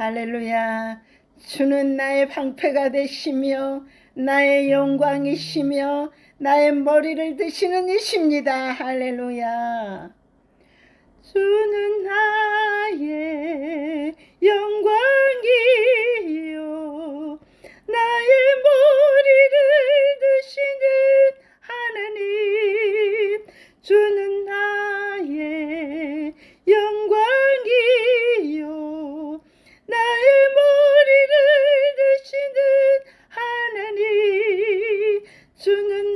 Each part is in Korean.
할렐루야. 주는 나의 방패가 되시며 나의 영광이시며 나의 머리를 드시는 이십니다. 할렐루야. 주는 주는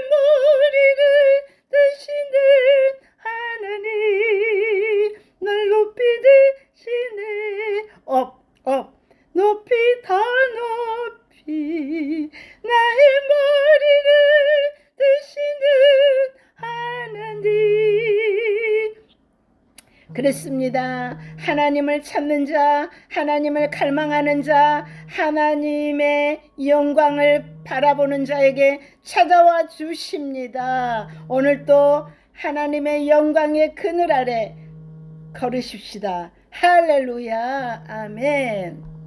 머리를 드시는 하나님. 날 높이 드시네 업, 업. 높이 더 높이 나의 머리 그랬습니다. 하나님을 찾는 자, 하나님을 갈망하는 자, 하나님의 영광을 바라보는 자에게 찾아와 주십니다. 오늘도 하나님의 영광의 그늘 아래 걸으십시다. 할렐루야. 아멘.